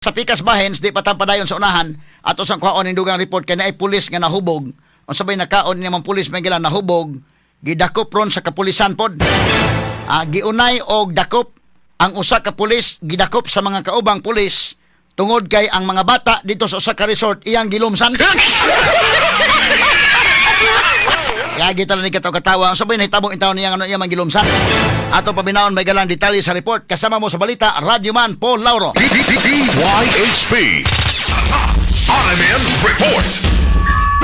sa Pikas Bahens di patampadayon sa unahan. Ato sang kwaon ning dugang report kay naay pulis nga nahubog. Unsa bay nakaon ni mga pulis may gila nahubog. Gidakop ron sa kapulisan pod. Ah, giunay og dakop. Ang usa ka pulis gidakop sa mga kaubang pulis. Tungod kay ang mga bata dito sa usa ka resort iyang gilumsan Kaya kita lang ni kataw katawa. Ang sabay na hitabong itaw niya ano iya mangilumsan. Ato pabinaon may galang detalye sa report kasama mo sa balita Radyo Man Paul Lauro. DYHP. RMN Report.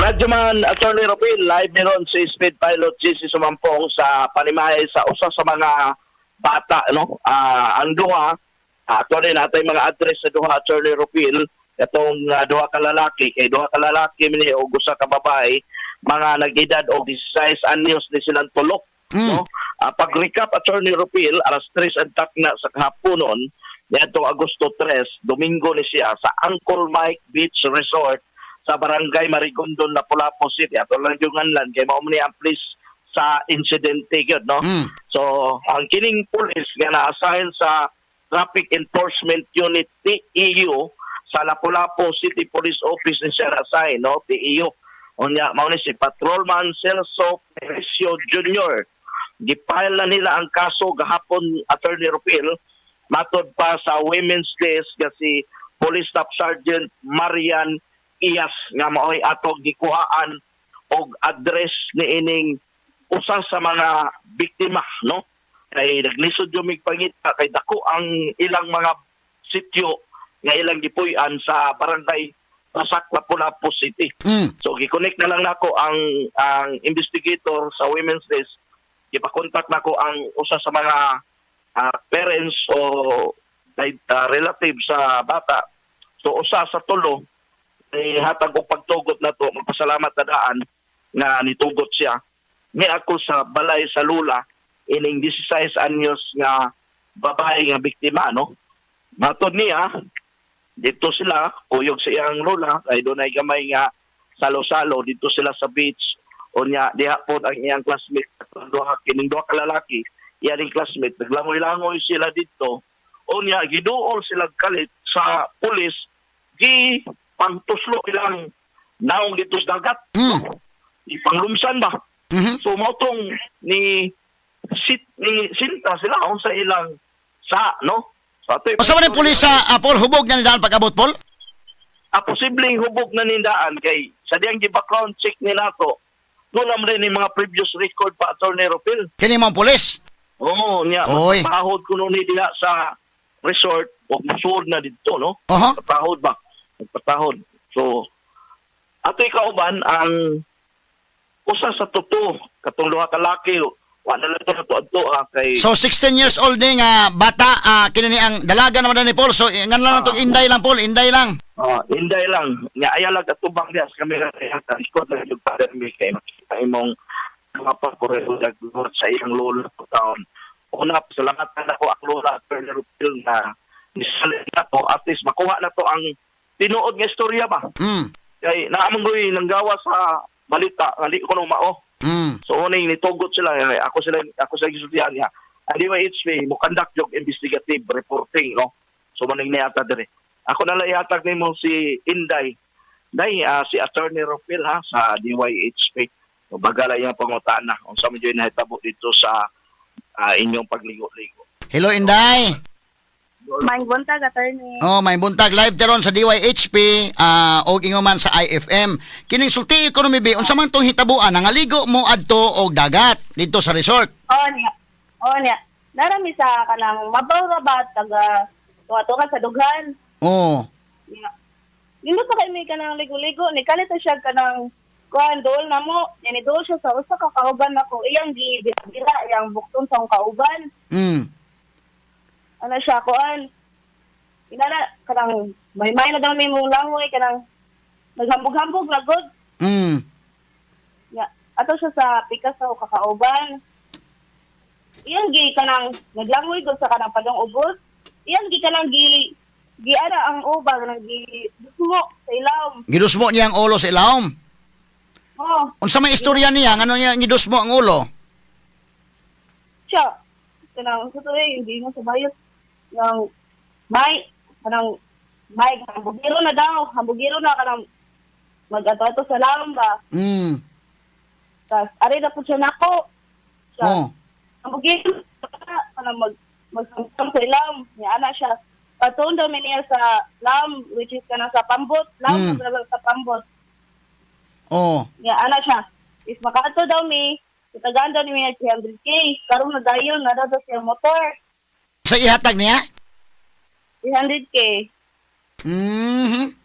Radyoman Attorney Robin, live meron si Speed Pilot GC Sumampong sa panimahe sa usa sa mga bata. No? Ah, ang duha, uh, attorney natin mga address sa duha, Attorney Robin, itong ah, duha ka lalaki, kay duha ka lalaki mini o usa ka babae, mga nag-edad o 16 anyos ni silang tulok. Mm. No? Ah, pag-recap, Attorney Rupil, alas 3 ang takna sa kahaponon, nitong Agosto 3, Domingo ni siya sa Uncle Mike Beach Resort sa Barangay Marigondon, Lapu-Lapu City. Ato lang yung lan kay mao ni ang police sa insidente yun, no? Mm. So, ang kining police nga na-assign sa Traffic Enforcement Unit TEU sa Lapu-Lapu City Police Office ni siya na-assign, no? TEU. Unya, mao ni si Patrolman Celso Perecio Jr. Gipile na nila ang kaso gahapon Attorney Rupil matod pa sa Women's Day nga si Police Staff Sergeant Marian Iyas nga maoy ato gikuhaan og address ni ining usa sa mga biktima no kay naglisod yung mig pangita kay dako ang ilang mga sityo nga ilang gipuy-an sa barangay Pasak Lapu-Lapu City. Mm. So gi-connect na lang nako ang ang investigator sa Women's Days. Gipa-contact nako ang usa sa mga ah, parents o uh, relative sa bata. So usa sa tulo eh, hatag og pagtugot na to magpasalamat na daan nga nitugot siya. Ni ako sa balay sa Lula ining 16 anyos nga babae nga biktima no. Matod niya dito sila, kuyog sa iyang lola, ay doon ay gamay nga salo-salo, dito sila sa beach, o niya, diha po ang iyang classmate, duha, kining duha kalalaki, iyaning classmate, naglangoy-langoy sila dito, o niya, giduol sila kalit sa pulis, di pangtuslo ilang naong dito sa dagat, Mm. ipanglumsan ba? Mhm. So motong ni sit ni sinta sila on sa ilang sa no sa ato'y- Unsa man pulis sa ah, Paul hubog na nidaan pag-abot Paul? a posibleng hubog na nindaan kay sa diyang gi-background check ni nato doon naman rin yung mga previous record pa Attorney Ropil. Kini mga pulis. Oo, niya. Oy. Pahod ko noon diha sa resort o musuod na dito, no? Oho. Patahod ba? Nagpatahod. So, ato kauban ang usa sa tuto katong duha ka laki wa na lang to na to ah, kay So 16 years old ni nga bata ah, kini ni ang dalaga naman ni Paul. So ngan lang tong inday lang Paul, inday lang. Ah, inday lang. Nga ayalag at tubang diya sa kamera kaya sa likod na yung father mi kay makita imong mga pagkurero nagluot sa iyang lola po taon. Una, salamatan ako ang lola at Turner Phil na nisalit na to. At least makuha na to ang tinuod nga istorya ba. Mm. Kay naamang ko'y nanggawa sa balita, ngali ko nung mao. Mm. So uning nitugot sila eh, ako sila ako sila gisultihan niya. Ang DYHP mo conduct jog investigative reporting no. So maning niata dire. Ako na lang ihatag nimo si Inday. Day ah, si Attorney Rofil ha sa DYHP. So bagala yung pangutana unsa man jud nahitabo dito sa ah, inyong pagligo-ligo. Hello Inday. May buntag, attorney. Oh, may buntag live teron sa DYHP ah og inguman sa IFM. Kining sulti economy bi unsa man tong hitabuan nangaligo mo adto og dagat dito sa resort. Oh, niya. Oh, niya. Narami sa kanang mabaw ra ba taga tuwa-tuwa sa dughan. Oh. Niya. Nindot pa kay may kanang ligo-ligo. Ni kalit na siya kanang kuan dool na mo. Yani dool siya sa usa ka kauban nako. Iyang gi bila iyang bukton sa kauban. Mm. Ano siya kuan. Inana kanang may may na daw may mong langoy kanang naghambog-hambog na good. Mm. Ya, ato siya sa pikas sa kakauban. Iyang gi kanang naglangoy gud sa kanang padong ubos. Iyang gi kanang gi gi ana ang ubang nang gi dusmo sa ilawom. Gidusmo niya ang ulo sa ilawom. Oh, Unsa may istorya niya ngano niya gidusmo ang ulo? siya. Kanang sa tuloy, hindi mo sa bayot. Nang may kanang Mike, hambugiro na daw. Hambugiro na ka ng mag-ato sa laom ba. Mm. Tapos, ari na po siya nako. Siya, Oh. hambugiro na ka na mag magsamsam sa ilam. Niya ana siya. Patuon daw niya sa lam, which is kanang sa pambot. Lam, Mm. sa pambot. Oh. Niya ana siya. Is makato daw mi, itagaan daw ni niya 300k. Karon na dayon, na daw siya motor. Sa ihatag niya? 300k. Mhm.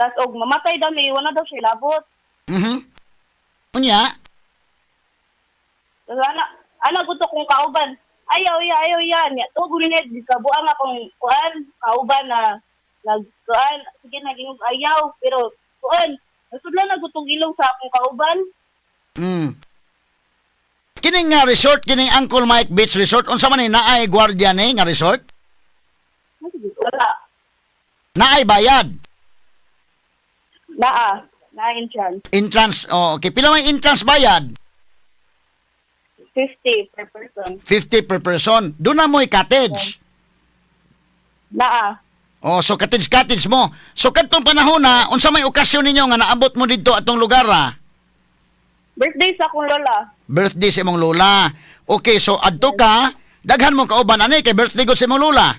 Tapos, og mamatay daw mi, wala daw siya labot. Mhm. Unya? Tapos, ana, ana gusto kong kauban. Ayaw, ya, ayaw, yan. Ya, to, gulinet, di ka buang akong kuan, kauban na, nag, kuan, sige, naging ayaw. Pero, kuan, nasudlan na gutong ilong sa akong kauban. Mm. Kining nga resort, kining Uncle Mike Beach Resort, unsa man ni naay gwardiya ni nga resort? Wala. Naay bayad. Naa. Nine chance. Entrance, oh, okay. Pila may entrance bayad? 50 per person. 50 per person. Doon na mo'y cottage. Naa. Oh, so cottage-cottage mo. So kadtong panahon na, unsa may okasyon ninyo nga naabot mo dito atong lugar ah? Birthday sa akong lola. Birthday sa imong lola. Okay, so adto ka, daghan mo kauban ani kay birthday gud sa imong lola.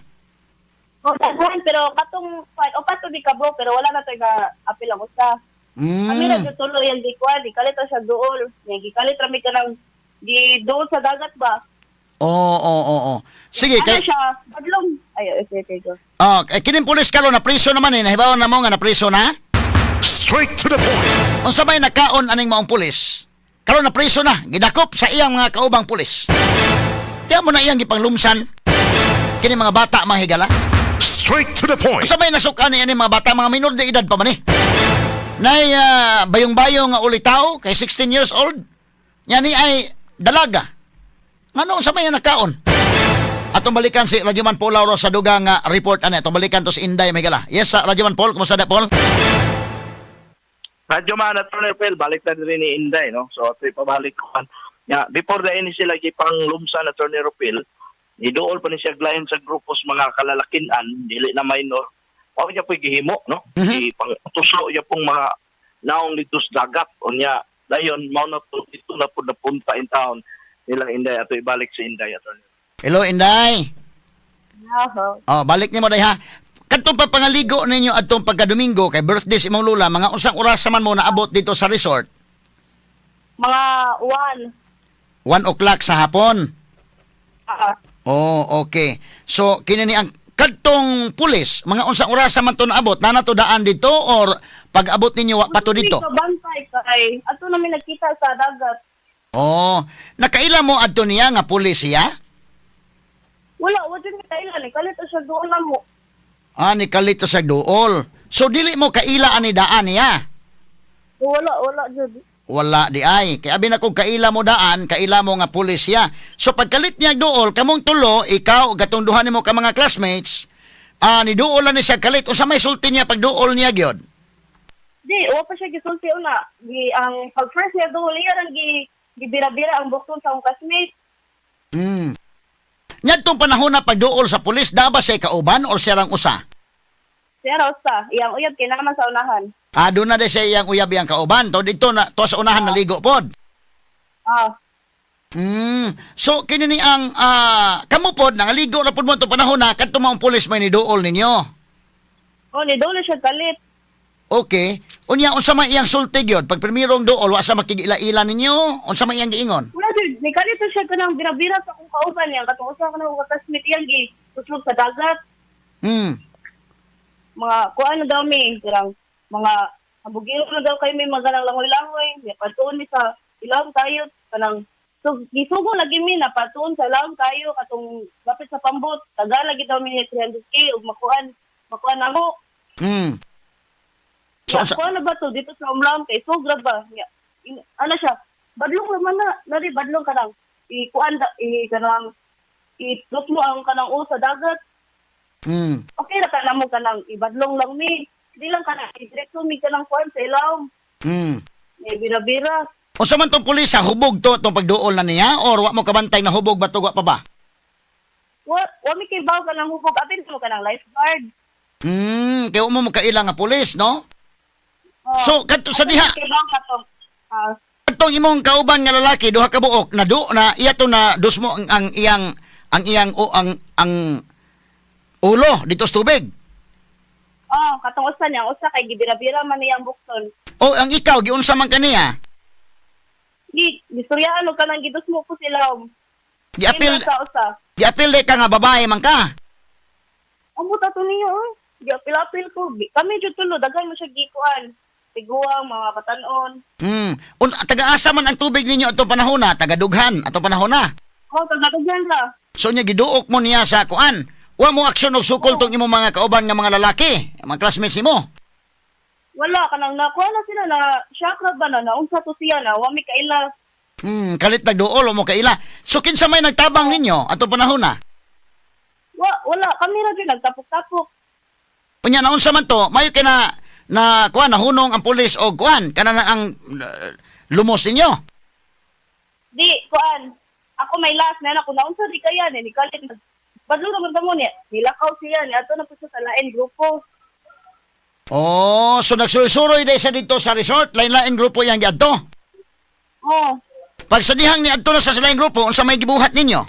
O, daghan, pero katong, o pato di ka bro, pero wala na tayo ka apil ang usa. Kami na Mm. tulo yan di kuan, di kalit ra siya dool. Nga, gikalit rami ka ng, di dool sa dagat ba? Oo, oo, oo, oo. Sige, ano kay siya, badlong. Ay, okay, okay, go. Oh, kay kining pulis karon na priso naman eh. Nahibaw na mo nga na priso na. Straight to the point. Unsa may nakaon aning maong pulis? Karon na priso na, gidakop sa iyang mga kaubang pulis. Tiyan mo na iyang gipanglumsan. Kini mga bata mga higala. Straight to the point. Unsa may nasukan ni mga bata mga minor de edad pa man eh. Nay ah, bayong-bayong nga uli tao kay 16 years old. Nya ni ay dalaga. Ngano unsa may nakaon? Atong balikan si Radyoman Paul Lauro sa dugang nga report ani. Atong balikan to si Inday Megala. Yes, sa Radyoman Paul, kumusta na Paul? Radyo man at Phil, balik na rin ni Inday, no? So, ito pabalik ko. Ya, before na ini sila gipang lumsa na Tornero Phil, idool pa ni siya glayon sa grupos mga kalalakinan, dili na minor. O niya po gihimo, no? Mhm. Ipang tuslo niya pong mga naong litos dagat. O niya, dayon, mao na to, ito na po napunta in town nilang Inday. Ato ibalik si Inday at Hello Inday. Yaho. Oh, balik nimo day ha. Kadtong pa pangaligo ninyo adtong pagka-Domingo kay birthday si imong lula, mga unsang oras man mo naabot dito sa resort? Mga one. 1 o'clock sa hapon. Ah, Oh, okay. So kini ni ang kadtong pulis, mga unsang oras man to naabot, na nato daan dito or pag-abot ninyo wa pa to dito? Bantay kay. Ato namin nagkita sa dagat. Oh, nakaila mo adto niya nga pulis siya? Wala, wala din kailan eh. Kalit siya doon na mo. Ah, ni kalito sa duol. So dili mo kaila ani daan niya. Wala, wala, Jud. Wala di ay. Kaya abi na kung kaila mo daan, kaila mo nga pulis siya. So pagkalit niya dool, kamong tulo, ikaw, gatong duha nimo ka mga classmates, ah, ni dool na siya kalit. Usa may sulti niya pag dool niya gyud. Di, wala pa siya gisulti una. Gi, ang pag first niya doon, iya gi, gibira-bira ang bukton sa akong classmate. Hmm. Nyadtong panahon na pag dool sa pulis, da ba siya kauban or siya lang usa? Siya raw sa, iyang uyab kay naman sa unahan. Ah, doon na di siya iyang uyab iyang kauban. To dito na to sa unahan naligo pod. Ah, Hmm. So kini ni ang ah, kamo pod nangaligo na pod mo to panahon na kadto mga pulis may ni dool ninyo. oh, ni na siya kalit. Okay. Unya unsa man iyang sulti gyud pag primerong dool wa sa makigila-ila ninyo? Unsa man iyang giingon? Wala din, ni kalit na siya kanang birabira sa akong kauban niya. Katong usa ka na classmate iyang gi, tuslog sa dagat. Hmm. Mga, kuan na daw mi, kirang, mga, habugiro na daw kayo may mga langoy-langoy. May patuon mi sa ilawang tayo, kanang, so, gisugo lagi mi, napatuon sa ilawang tayo, katong, lapit sa pambot, tagalagi daw mi ni 300k, ug makuan, makuan na mo. Hmm. So, So, unsa- kuan na ba to, dito sa umlam, kay sogra ba? Ya, in, ano siya, badlong naman na, nari badlong ka lang. Ikuan, i kanang, itlot mo ang kanang o sa dagat. Mm. Okay na ka na mo kanang, ibadlong lang ni. Hindi lang ka na, direkto mi ka ng kuan sa ilaw. Mm. May bira-bira. O sa man tong pulis ha, hubog to itong pagduol na niya? Or wa mo kabantay na hubog ba to, pa ba? Wa, wa mi kay baw ka ng hubog. Apin mo ka ng lifeguard. Hmm, kaya mo mo kaila nga pulis, no? Oh, so, kanto sa diha. Kay baw ka to. Uh, kadtong imong kauban nga lalaki duha ka buok na do na iya to na dusmo ang, ang iyang ang iyang o ang ang ulo dito sa tubig. Oh, katong usa niya, usa kay gibira-bira man niyang bukton. Oh, ang ikaw giunsa man kaniya? Di, gisuryahan og kanang gidus mo po sila. Um. Giapil. Giapil di ka nga babae man ka. Ang buta to niyo. Um. Giapil-apil apil ko. Kami jud tulo daghan mo siya gikuan tiguang, mga batanon. Hmm. Un, taga-asa man ang tubig ninyo ato panahon na, taga-dughan, ato panahon na. Oo, oh, taga-dughan ka. So niya giduok mo niya sa kuan. Wa mo aksyon og sukol oh. tong imong mga kauban nga mga lalaki, mga classmates nimo. Wala kanang nakuha na sila na chakra ba na naunsa to siya na wa mi kaila. Hmm, kalit nagduol mo kaila. So kinsa may nagtabang ninyo ato panahon na? Wa, wala kami ra gyud nagtapok-tapok. Unya naunsa man to, mayo kay na na kuan nahunong ang pulis o kuan kana ang uh, lumos ninyo. Di kuan. Ako may last na ako naunsa di kaya ni kalit nag Badlo naman ta mo ni nilakaw siya ni ato na puso sa lain grupo. Oh, so nagsuroy-suroy dahil sa dito sa resort, lain-lain grupo yang gadto. Oh. Pag sa dihang ni adto na sa lain grupo, unsa may gibuhat ninyo?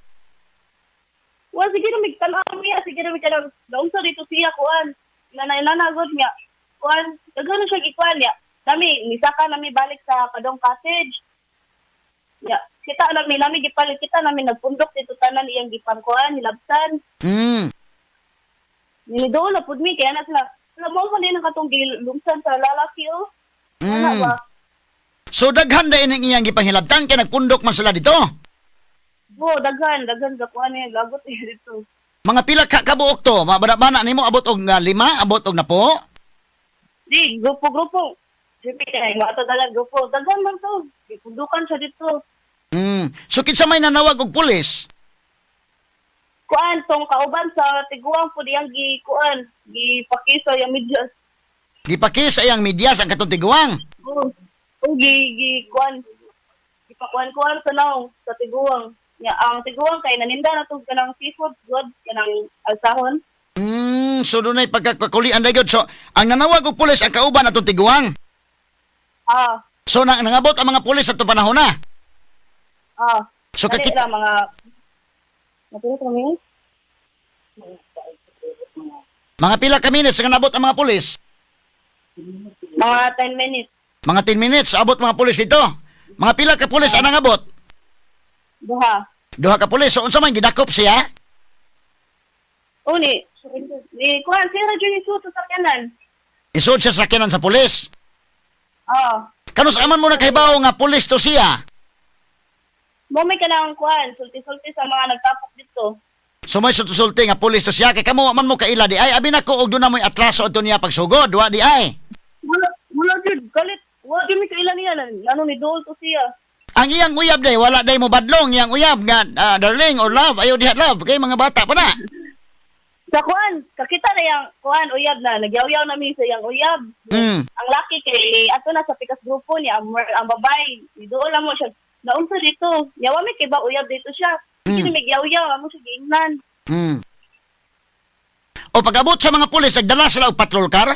Wa well, sige na migtan-aw niya, sige na migtan-aw. Naunsa dito siya kuan. Nanay-nanagod niya kuan gagano siya gikuan ya nami misaka nami balik sa kadong cottage ya kita nami nami gipalit kita nami nagpundok dito tanan iyang gipangkuan nilabsan mm nilidolo pud mi kaya na sila alam mo man din katong gilumsan sa lalaki oh. Mm. So daghan dai ning iyang gipanghilabtan kay nagpundok man sila dito. Bo, daghan, daghan sa kuan ni lagot dito. Mga pila ka kabuok to, mabana-bana nimo abot og uh, lima, abot og napo. Di, grupo-grupo. Siyempre, kaya yung ato dalang grupo. Daghan man to. Ipundukan siya dito. Mm. So, kinsa may nanawag og pulis? Kuan, tong kauban sa tiguang po diyang gi, kuan, gipakisa yung medyas. Gipakis ay ang medyas ang katong tiguang. Oo. Oh, gi, gi, kuan. Gipakuan-kuan sa naong, sa tiguang. Nya, ang tiguang kay naninda na to kanang seafood, good, kanang alsahon. Mm, so doon ay pagkakulian na yun. So, ang nanawag og pulis ang kauban atong tiguang. Ah, So, na, nangabot ang mga pulis sa panahon na. ah. So, ano Dali kakita- mga... Napilit kami yun? Mga pila ka minutes ang nabot ang mga pulis. Mga 10 minutes. Mga 10 minutes, abot mga pulis dito. Mga pila ka pulis ang nangabot. Duha. Duha ka pulis. So, unsa man gidakop siya? Uni, eh, kuhan, sir, dyan isuot sa sakyanan. Isuot siya sa sakyanan sa pulis? Oo. Kanus aman mo na kahibaw nga pulis to siya? Mumi ka na ang sulti-sulti sa mga nagtapok dito. So may sulti-sulti nga pulis to siya, kay kamo man mo kaila di ay, abin ako og doon na mo'y atraso ato niya pagsugod, wa di ay. Wala, wala jud, galit, wala jud mi kaila niya, ano ni Dol to siya. Ang iyang uyab day, wala day mo badlong, iyang uyab nga, uh, darling or love, ayaw diha love, kay mga bata pa na. Sa kuan, kakita na yang kuan uyab na nagyawyaw na mi sa yang uyab. Mm. Ang laki kay ato na sa pikas grupo niya ang, ang babay. Dool mo siya naunsa dito. Yawa mi kay ba uyab dito siya. Mm. Kini nagyaw-yaw amo siya giingnan. Mm. O pagabot sa mga pulis, nagdala sila og patrol car?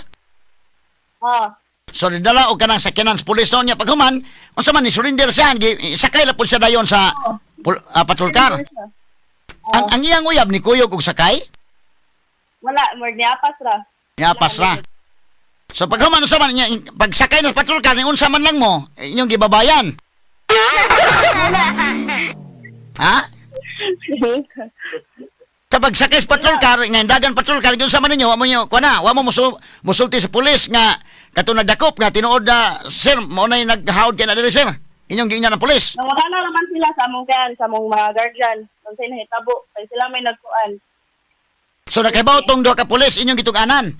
Ha. So nidala og kanang sakyanan sa pulis noon niya paghuman, unsa man ni surrender siya, sakay la pud siya dayon sa pul, uh, patrol car. Ang ang iyang uyab ni kuyog og sakay? Wala, more niyapas ra. Niyapas ra. So pag human sa man pag sakay na patrol ka unsa man lang mo, eh, inyong gibabayan. ha? sa pagsakay sa patrol car, nga dagan patrol car, unsa man ninyo, wa mo niyo, kuna, wa mo musul, musulti sa pulis nga katong nagdakop nga tinuod na sir, mao na naghawd kay na diri sir. Inyong giingnan ng pulis. Nawala na naman sila sa among kan, sa among mga guardian. Unsay nahitabo, kay sila may nagkuan. So nakaibaw tong duha ka pulis inyong gituganan.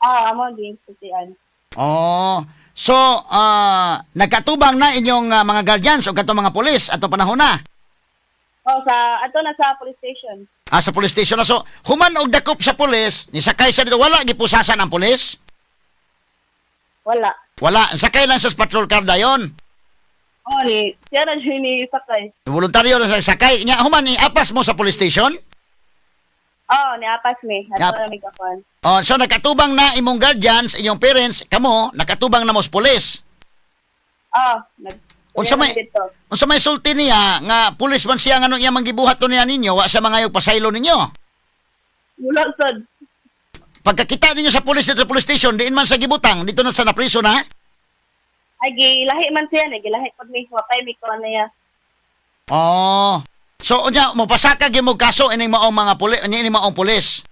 Ah, amo din sutian. Oh. So ah, nagkatubang na inyong ah, mga guardians o katong mga pulis ato panahon na. Oh, sa ato na sa police station. Ah, sa police station na so human og dakop sa pulis ni sakay sa dito wala gipusasan ang pulis. Wala. Wala, sakay lang sa patrol car dayon. Oh, ni siya na siya ni sakay. Voluntaryo na sa sakay nya human ni apas mo sa police station niapas mi. Yap. Ato na mi kakuan. Oh, so nakatubang na imong guardians, inyong parents, kamo nakatubang na mo sa pulis. Oh, nag Unsa may dito. unsa may sulti niya nga pulis man siya ngano iya manggibuhat to niya ninyo, wa sa mga pasaylo ninyo. Mula sad. Pagkakita ninyo sa pulis sa police station, diin man sa gibutang, dito na sa napriso na. Ay gilahi man siya ni gilahi pag mi wapay mi kuan na ya. Oh. So unya mo pasaka gyud mo kaso ining maong mga pulis, ini maong pulis.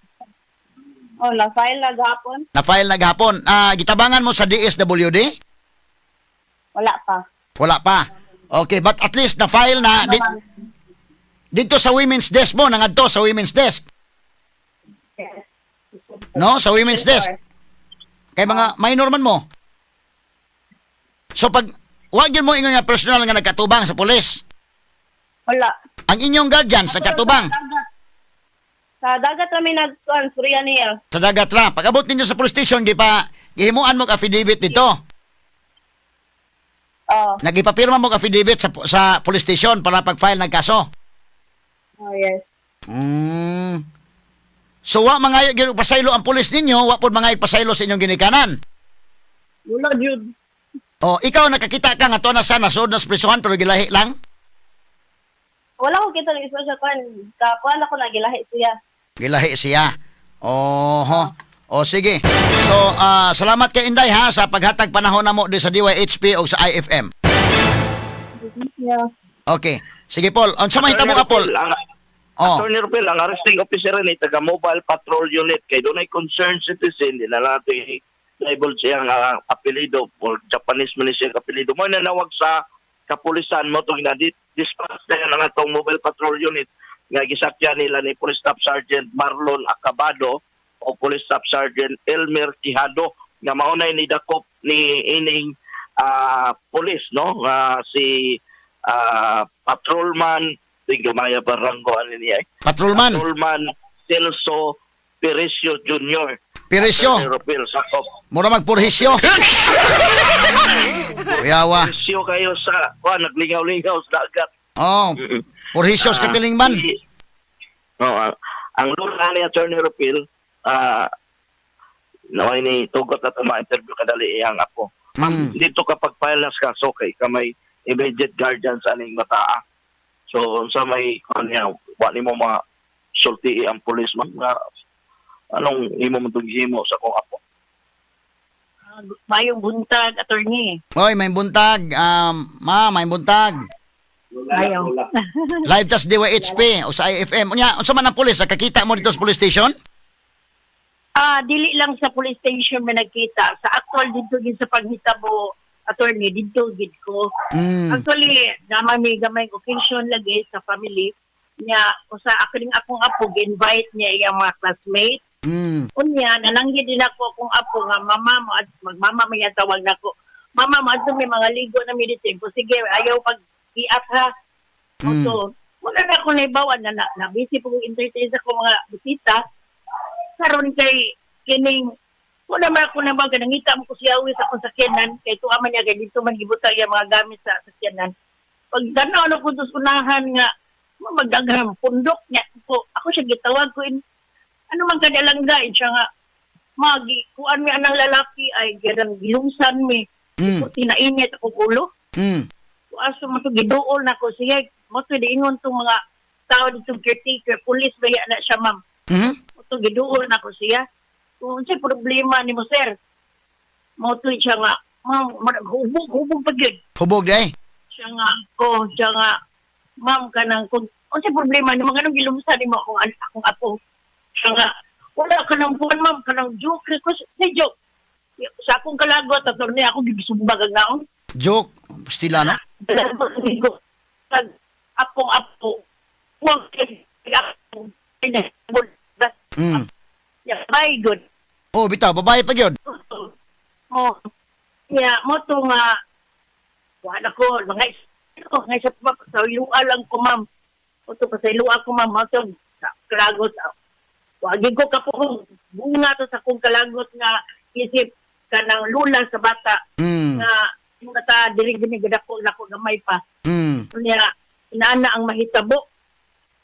Oh, na file na gahapon. Na file na gahapon. Ah, gitabangan mo sa DSWD? Wala pa. Wala pa. Okay, but at least na file na di, dito sa women's desk mo, nangadto sa women's desk. No, sa women's desk. Kay mga minor man mo. So pag wag yun mo ingon nga personal nga nagkatubang sa pulis. Wala. Ang inyong guardians nagkatubang Sa dagat kami nagkuan surya niya. sa dagat ra. Pag abot ninyo sa police station, di pa gihimuan mo affidavit dito. Oh, Nagipapirma mo affidavit sa sa police station para pag-file ng kaso. oh yes. Mm. So wa mga gyud pasaylo ang pulis ninyo, wa pod mga pasaylo sa inyong ginikanan. Wala jud. O ikaw nakakita ka nga to na sa nasod na sa prisuhan pero gilahi lang. Wala ko kita ng isa sa kuan. Kakuan ako na gilahi siya. Gilahi siya. Oho. O sige. So ah, salamat kay Inday ha sa paghatag panahon namo di sa DYHP o sa IFM. Yeah. Okay. Sige Paul, unsa may tabo ka Paul? Ang, Oh. Attorney Ropel, ang arresting officer ni taga Mobile Patrol Unit kay doon ay concerned citizen, di na natin label siyang uh, apelido or Japanese man ni siyang apelido. Mo nanawag sa kapulisan mo itong dispatch na ang atong Mobile Patrol Unit nga gisakyan nila ni Police Staff Sergeant Marlon Acabado o Police Staff Sergeant Elmer Quijado nga maunay ni dakop ni ining ah, police no nga si ah, patrolman Tinggamaya Baranggo ano niya eh. Patrolman, Patrolman Celso Perecio Jr. Piresyo, Ropel Sakop. mura magpurhisyo. Kuyawa. Perecio kayo sa, wa, naglingaw-lingaw sa dagat. Oh, purhisyo sa katilingban. No, ang, ang lula ni Attorney Ropel, ah, naway ni tugot ito ma-interview kadali iyang ako. Ma'am, Mm. dito kapag file na sa kaso kay kamay immediate guardians aning mataa. So, sa may, yan, wa ni mo mga sulti ang pulis man nga anong imo mo itong himo sa kong apo. Mayong buntag, attorney. Hoy, may buntag. Um, ma, may buntag. Ayaw. Live tas DYHP o sa IFM. Unya, unsa man ang pulis? Nakakita mo dito sa police station? Ah, dili lang sa police station may nagkita. Sa actual dito gid sa paghitabo, attorney, dito gid ko. Mm. Actually, naman may gamay occasion lagi sa family niya o sa ako akong apo invite niya iyang mga classmate Mm. unya nananggi din ako akong apo nga mama mo at magmama may tawag nako. Mama mo adto may mga ligo na medicine. Ko sige ayaw pag iat ha. Mm. so wala na ako naibawan na, na, na busy po entertain sa akong mga bisita. Karon kay kining wala man ako nabang nangita mo ko siya uwi sa akong sakyanan. Kay tuwa man niya kay dito man gibuta iya mga gamit sa sakyanan. Pag danaw na ko unahan nga magdaghang pundok niya ko. Ako siya gitawag ko in ano man kadalang guide siya nga magi kuan mi anang lalaki ay gadang gilungsan mi Mm. tinainit ako ulo Mm. aso mo giduol na ko siya mo to diingon tong mga tao dito caretaker police baya na siya ma'am Mhm. mo giduol na ko siya kung sa problema ni mo sir mo to siya nga ma'am hubog hubog pa gyud Hubog day. siya nga ko siya nga ma'am kanang kung unsa problema ni mga nang gilumsa ni mo akong akong apo siya nga wala ka nang buwan ma'am kanang joke request. Ni joke. Sa akong kalagot at niya ako gibisumbag ang naon Joke. Stila na. akong apo. Wag kay akong Mm. ya my good. Oh, bitaw, babae pa gyud. mo ya mo to nga. Wala ko mga ko nga sa pa sa ilua lang ko ma'am. O to pa sa ilua ko ma'am. Mo to sa kalagot ah. wagi ko ka po bunga to sa kong kalagot nga isip kanang lula sa bata Mm. nga yung kata diri gini gada ko gamay pa Mm. Unya, inaana ang mahitabo.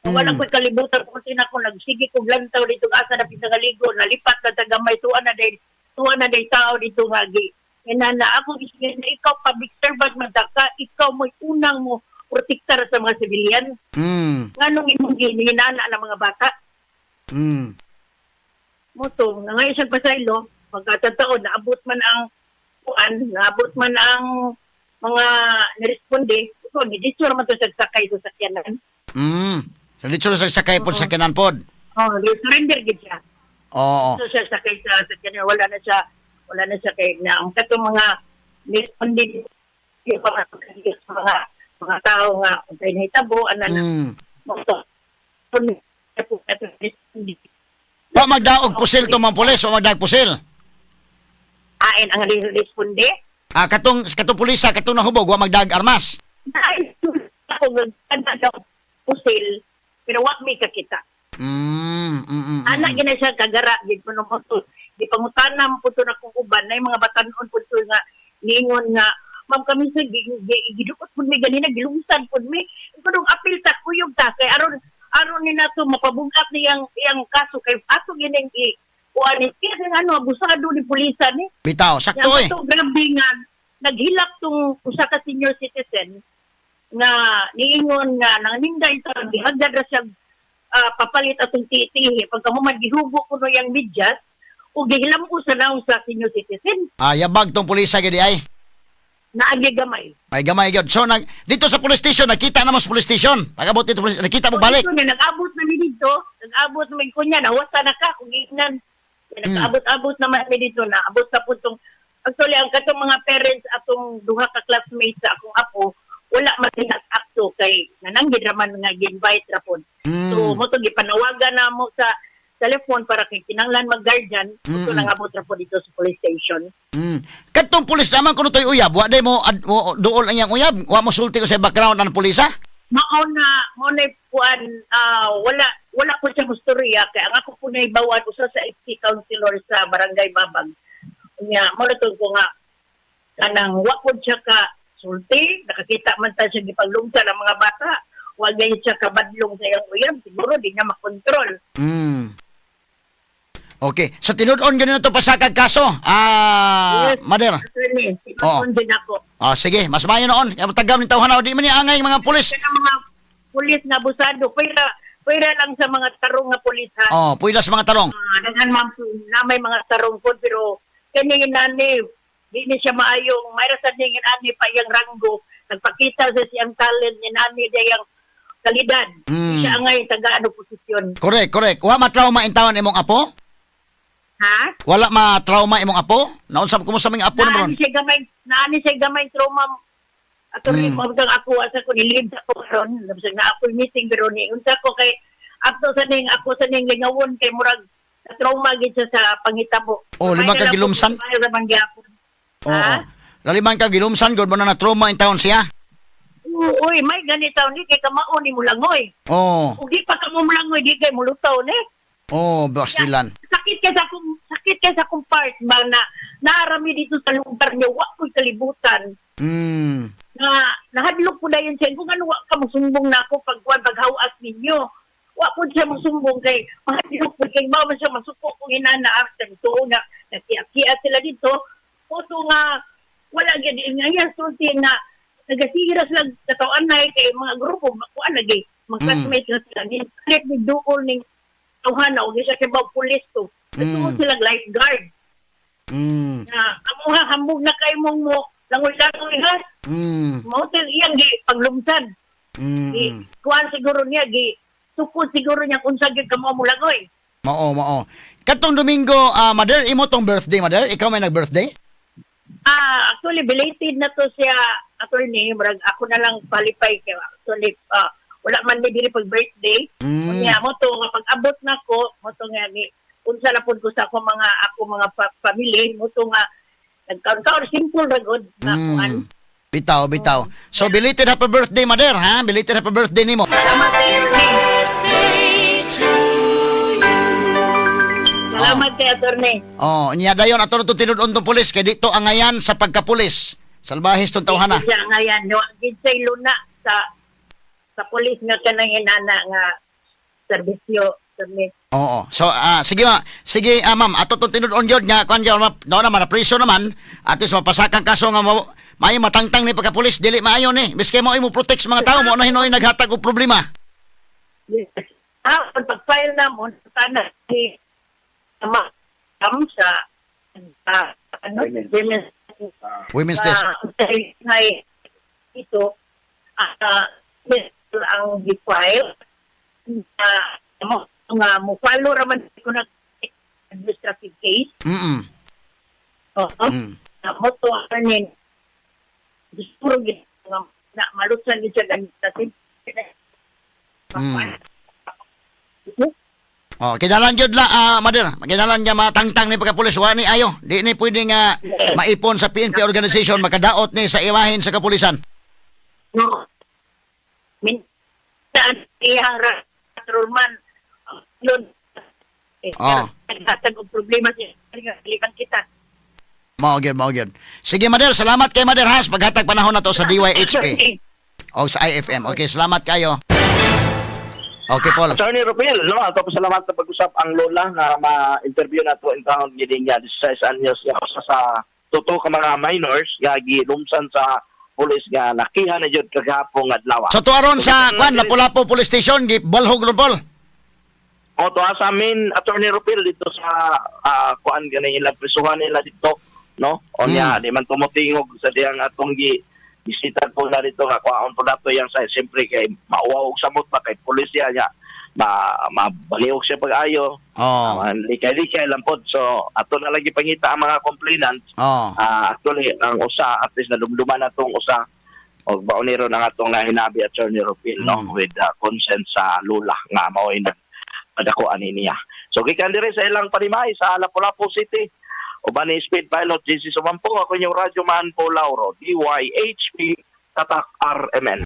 Mm. Wala ko'y kalibutan kung sino ako nagsige kong lantaw dito asa na pinagaligo, nalipat na tagamay, tuwa na day, tuwa na day tao dito nga gi. Inana, ako isingin na ikaw public servant man ta ka, ikaw mo'y unang mo protektar sa mga sibilyan. Mm. Nganong imong gininana ng mga bata? Mm. Moto, nga ngayon siyang pasaylo, pagkatataon, naabot man ang kuan, naabot man ang mga niresponde, so, nidisura man to sa sakay sa sakyanan. Mm. So dito sa sakay pod sa kanan pod. Oh, surrender gid siya. Oo. So siya sakay sa sakyanan, wala na siya, wala na siya kay na ang katong mga niresponde yung mga mga mga tao nga kay nahitabo ana na Mm. moto. Kung Wa magdaog pusil to mga pulis, wa magdaog pusil. ain ang responde. Ah, katong katong pulisa, katong nahubog, wa magdaog armas. Dahil ako daw pusil, pero wag may kakita. Mm. Mm. mm, Anak mm. gina siya kagara, di ko nung puto. Di pangutanam po to na kong uban, na yung mga batanon po to nga, ningon nga, ma'am kami sa gidukot po mi ganina, gilungsan po mi. Nung apil ta, kuyog ta, kay aron, aron ni nato mapabungkat niyang iyang kaso, kay ato gining i, kuan ni, nga ano, abusado ni pulisan ni. Bitaw, sakto eh. Yang grabe nga, naghilak tong usa ka senior citizen nga niingon nga nang ninda ito, gihagdad ra siya ah, papalit atong titihi. Pagka mo maghihugo ko no yung medyas, o gihilam ko sa naong sa senior citizen Ah, yabag tong pulisa gidi ay. Na agi gamay. May gamay gyud. So nag dito sa police station nakita na mo sa police station. Pagabot dito police, nakita mo balik. So, nag-abot na mi dito, nag-abot na mi kunya, nawasa na ka, kung giingnan. Nag-abot-abot naman mi dito, na abot sa puntong, actually, ang katong mga parents atong duha ka classmates sa akong apo, wala man sila akto kay nananggid raman nga gi-invite ra pod. Mm. So mo to gipanawagan na mo sa telephone para kay kinanglan mag-guardian, mo to Mm. nang abot ra pod dito sa police station. Mm. Katong pulis naman kuno toy uyab, wa day mo, ad, mo duol ang iyang uyab. Wa mo sulti ko sa background ng pulisa. Mao na mo na kuan ah, wala wala ko siya gustorya kay ang ako po na ibawan usa sa FC councilor sa Barangay Babag. Nya mo ko nga kanang wa po siya ka sulti, nakakita man ta siya gipaglungsa ng mga bata. Wa gay siya kabadlong sa iyang uyab, siguro di niya makontrol. Mm. Okay. Sa tinud-on ganito to pasakag kaso. Ah, Yes. Mader. Attorney, din ako. Ah, sige, mas mayo noon. Kaya matagaw ni tawhanaw di man ni angay mga pulis. Kaya mga pulis na abusado, pwera, pwera lang sa mga tarong nga pulis ha. Oh, puilas mga tarong. Ah, daghan man na may mga tarong po pero kani nani di ni siya maayong mayra sa ning ani pa yang ranggo nagpakita sa siyang talent ni nani dayang kalidad Mm. siya ngay taga ano posisyon Correct, correct. Wa matrauma intawon imong apo? Ha Wala ma-trauma imong apo? Naunsa kumusta ming apo naani naman? siya gamay naani siya gamay trauma ato Mm. mo ako asa ko nilib sa ko ron labas nga ako meeting pero ni unsa ko kay ato sa ning ako sa ning lingawon kay murag na trauma gid siya sa pangitabo Oh, lima ka gilumsan? Oo. Ha? Laliman ka gilumsan gud mo na na-trauma intawon siya. Oo, Uy, may ganito ni kay kamao ni mulangoy. Oh, Ug di pa ka mo mulangoy di kay mulutaw ni. oh, bastilan. Sakit kay sa akong sakit kay sa akong part ba na naarami dito sa lugar niya wa ko'y kalibutan Mm. na nahadlok ko dayon siya kung ano wa ka musumbong na ako pag kuwan paghawas ninyo. Wa po siya musumbong kay mahadlok po kay mama siya masuko kung inana after to nga nakiakia sila dito. Puto nga wala gyud nga yan sulti nga nagasira sila sa tawaan na kay mga grupo kuan lagi mga Mm. classmates na sila kahit ni duol ning tawhana o siya kay mga pulis to. Mm. sila lifeguard Mm. na amuha hambog na kay mong mo langoy-langoy ha. Mm. Motel iyang gi paglumsan. Mm. Gi kuan siguro niya gi tukod siguro niya kung saan ka mo mulangoy. Mao, mao. Katong Domingo, ah, Mother, imo tong birthday, Mother? Ikaw may nag-birthday? Ah, actually belated na to siya attorney, murag ako na lang palipay kay actually ah, wala man ni dili pag birthday. Mm. Unya mo to pag abot na ko, mo to nga ni unsa na pud ko sa ako mga ako mga pa- family, mo to nga nagkaon simple ra gud na kuan. Mm. Bitaw, bitaw. So, belated happy birthday, Mother, ha? Belated happy birthday nimo. Salamat attorney. Salamat kay attorney. Oh, niya dayon ato to tinud-on tong pulis kay dito angayan sa pagkapulis. Salbahis tong tawhana. Siya ngayon, no, ginsay luna sa sa polis nga kanang inana nga serbisyo permit. Oo. So ah sige ma, sige ah, ma'am, ato tong tinud-on jud nga kuan gyud ma- no naman na priso naman at least mapasakang kaso nga mo may matangtang ni pagka-pulis dili maayo ni. Miski mo imo protect mga tao mo na hinoy naghatag og problema. Yes. Ah, pag pag-file na mo, sana si ama sa ah, ano, women's Women's Desk. Ah, ngay ito ah uh, ang gi-file na mo nga mo follow raman ko na administrative case Mm. oo Mm. mo to anin siguro gid nga na malutsan gid siya administrative Mm. Oh, kinalan jud la ah, Mader. Kinalan niya matangtang ni pagka-pulis wa ni ayo. Di ni pwede nga maipon sa PNP organization makadaot ni sa imahin sa kapulisan. no min saan iyang ra- patrolman yun eh, Ah. naghatag og problema siya likan kita Mao gyud, mao gyud. Sige Mader, salamat kay Mader Has paghatag panahon na to sa DYHP o sa IFM. Okay, salamat kayo. Okay, Paul. Attorney Rupil, no, ato pa salamat sa pag-usap ang lola nga ma-interview na to in town gid niya 16 anyos nga usa sa tuto ka mga minors nga gilumsan sa pulis nga nakiha na jud kagahapon adlaw. So tuaron sa kwan Lapu-Lapu Police Station, gi balhog ron Paul. O to sa amin Attorney Rupil dito sa ah, kuan gani ilang prisuhan nila dito, no? O niya di man tumutingog sa diyang atong gi bisita po na dito nga kuan po nato yang sa siyempre kay mauwaw og samot ba kay pulisya niya ma mabaliog siya pag-ayo Oh. Uh, likay-likay lang po. So, ato na lagi pangita ang mga complainants. Oh. Ah, actually, ang usa, at least nadumduman na itong usa, o baonero na nga itong nahinabi at Attorney Rupil, no? Mm. With uh, consent sa lula nga mao'y nagpadakuan niya. So, gikan dire sa ilang panimay sa Lapu-Lapu City. Uban ni Speed Pilot, JC Sumampo, ako yung Radyo Man po Lauro, DYHP, Tatak RMN.